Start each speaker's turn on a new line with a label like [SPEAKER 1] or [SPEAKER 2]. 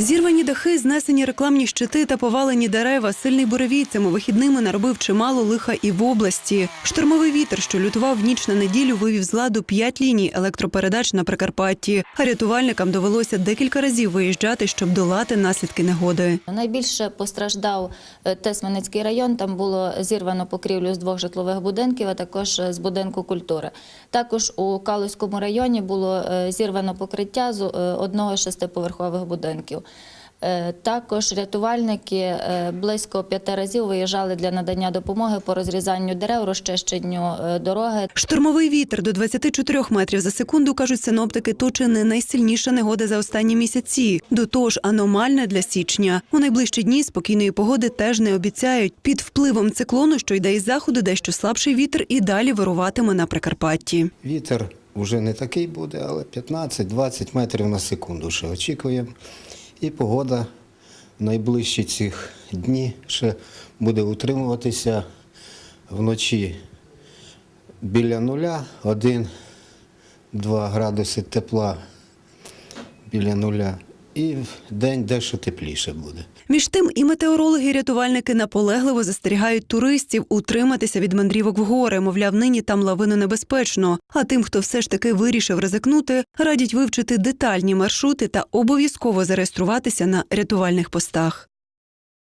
[SPEAKER 1] Зірвані дахи, знесені рекламні щити та повалені дерева. Сильний буревій цими вихідними наробив чимало лиха і в області. Штормовий вітер, що лютував в ніч на неділю, вивів з ладу п'ять ліній електропередач на Прикарпатті. А рятувальникам довелося декілька разів виїжджати, щоб долати наслідки негоди.
[SPEAKER 2] Найбільше постраждав е, Тесменецький район. Там було зірвано покрівлю з двох житлових будинків, а також е, з будинку культури. Також у Калузькому районі було е, зірвано покриття з одного з шестиповерхових будинків. Е, Також рятувальники е, близько п'яти разів виїжджали для надання допомоги по розрізанню дерев, розчищенню е, дороги.
[SPEAKER 1] Штормовий вітер до 24 метрів за секунду, кажуть синоптики, то чи не найсильніша негода за останні місяці. До того ж, аномальна для січня. У найближчі дні спокійної погоди теж не обіцяють. Під впливом циклону, що йде із заходу, дещо слабший вітер і далі вируватиме на Прикарпатті.
[SPEAKER 3] Вітер вже не такий буде, але 15-20 метрів на секунду ще очікуємо. І погода в найближчі цих дні ще буде утримуватися вночі біля нуля, 1-2 градуси тепла біля нуля. І в день дещо тепліше буде.
[SPEAKER 1] Між тим, і метеорологи, і рятувальники наполегливо застерігають туристів утриматися від мандрівок в гори. Мовляв, нині там лавину небезпечно. А тим, хто все ж таки вирішив ризикнути, радять вивчити детальні маршрути та обов'язково зареєструватися на рятувальних постах.